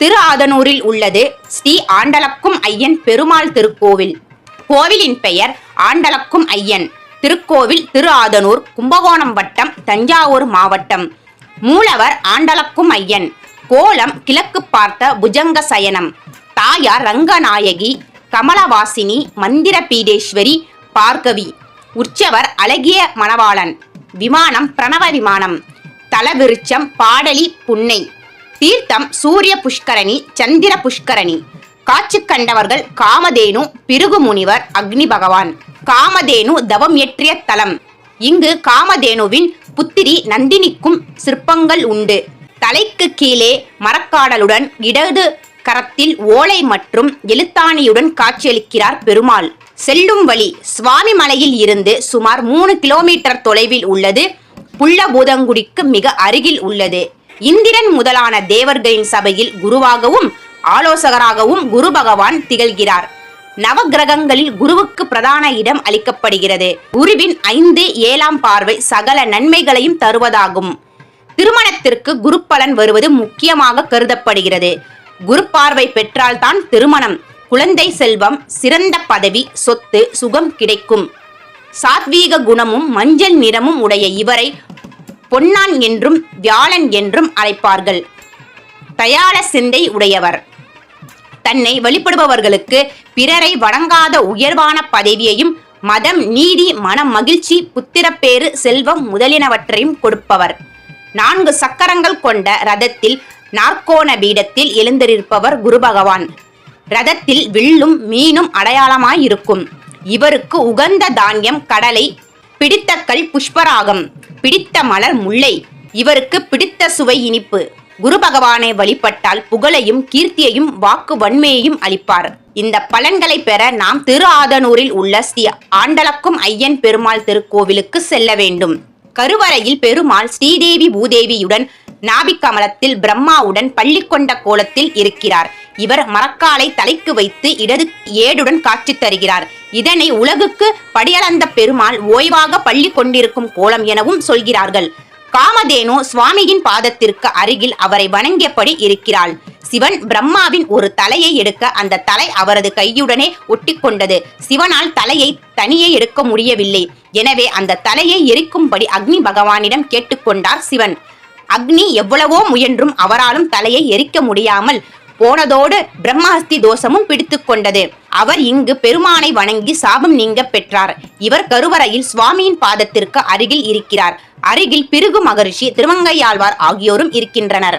திரு ஆதனூரில் உள்ளது ஸ்ரீ ஆண்டலக்கும் ஐயன் பெருமாள் திருக்கோவில். கோவிலின் பெயர் ஆண்டலக்கும் ஐயன். திருக்கோவில் திரு ஆதனூர் கும்பகோணம் வட்டம் தஞ்சாவூர் மாவட்டம். மூலவர் ஆண்டலக்கும் ஐயன். கோலம் கிழக்கு பார்த்த புஜங்க சயனம். தாயார் ரங்கநாயகி கமலவாசினி மந்திர பீடேஸ்வரி பார்கவி. உற்சவர் அழகிய மணவாளன். விமானம் பிரணவ விமானம். தலவிருச்சம் பாடலி புன்னை. தீர்த்தம் சூரிய புஷ்கரணி சந்திர புஷ்கரணி. காட்சி கண்டவர்கள் காமதேனு பிருகு முனிவர் அக்னி பகவான். காமதேனு தவம் ஏற்றிய தலம். இங்கு காமதேனுவின் புத்திரி நந்தினிக்கும் சிற்பங்கள் உண்டு. தலைக்கு கீழே மரக்காடலுடன் இடது கரத்தில் ஓலை மற்றும் எழுத்தாணியுடன் காட்சியளிக்கிறார் பெருமாள். செல்லும் வழி சுவாமி மலையில் இருந்து சுமார் மூணு கிலோமீட்டர் தொலைவில் உள்ளது. புள்ளபூதங்குடிக்கு மிக அருகில் உள்ளது. இந்திரன் முதலான தேவர்களின் சபையில் குருவாகவும் ஆலோசகராகவும் குரு பகவான் திகழ்கிறார். நவகிரகங்களில் குருவுக்கு பிரதான இடம் அளிக்கப்படுகிறது. குருவின் ஐந்து ஏழாம் பார்வை சகல நன்மைகளையும் தருவதாகும். திருமணத்திற்கு குரு பலன் வருவது முக்கியமாக கருதப்படுகிறது. குரு பார்வை பெற்றால்தான் திருமணம் குழந்தை செல்வம் சிறந்த பதவி சொத்து சுகம் கிடைக்கும். சாத்வீக குணமும் மஞ்சள் நிறமும் உடைய இவரை பொன்னான் என்றும் வியாழன் என்றும் அழைப்பார்கள். தயாள சிந்தை உடையவர். தன்னை வழிபடுபவர்களுக்கு பிறரை வணங்காத உயர்வான பதவியையும் மதம் நீதி மன மகிழ்ச்சி புத்திரப்பேறு செல்வம் முதலினவற்றையும் கொடுப்பவர். நான்கு சக்கரங்கள் கொண்ட ரதத்தில் நாற்கோண பீடத்தில் எழுந்திருப்பவர் குரு பகவான் ரதத்தில் வில்லும் மீனும் அடையாளமாயிருக்கும். இவருக்கு உகந்த தானியம் கடலை பிடித்த கல் புஷ்பராகம். பிடித்த மலர் முல்லை. இவருக்கு பிடித்த சுவை இனிப்பு. குரு பகவானை வழிபட்டால் புகழையும் கீர்த்தியையும் வாக்கு வன்மையையும் அளிப்பார். இந்த பலன்களை பெற நாம் திரு ஆதனூரில் உள்ள ஸ்ரீ ஆண்டலக்கும் ஐயன் பெருமாள் திருக்கோவிலுக்கு செல்ல வேண்டும். கருவறையில் பெருமாள் ஸ்ரீதேவி பூதேவியுடன் நாபிக்கமலத்தில் பிரம்மாவுடன் பள்ளி கொண்ட கோலத்தில் இருக்கிறார். இவர் மரக்காலை தலைக்கு வைத்து இடது ஏடுடன் காட்சி தருகிறார். இதனை உலகுக்கு படியளந்த பெருமாள் ஓய்வாக பள்ளி கொண்டிருக்கும் கோலம் எனவும் சொல்கிறார்கள். காமதேனு சுவாமியின் பாதத்திற்கு அருகில் அவரை வணங்கியபடி இருக்கிறாள். சிவன் பிரம்மாவின் ஒரு தலையை எடுக்க அந்த தலை அவரது கையுடனே ஒட்டிக்கொண்டது. சிவனால் தலையை தனியே எடுக்க முடியவில்லை. எனவே அந்த தலையை எரிக்கும்படி அக்னி பகவானிடம் கேட்டுக்கொண்டார் சிவன். அக்னி எவ்வளவோ முயன்றும் அவராலும் தலையை எரிக்க முடியாமல் போனதோடு பிரம்மஹஸ்தி தோஷமும் பிடித்து கொண்டது. அவர் இங்கு பெருமானை வணங்கி சாபம் நீங்க பெற்றார். இவர் கருவறையில் சுவாமியின் பாதத்திற்கு அருகில் இருக்கிறார். அருகில் பிருகு மகரிஷி திருமங்கையாழ்வார் ஆகியோரும் இருக்கின்றனர்.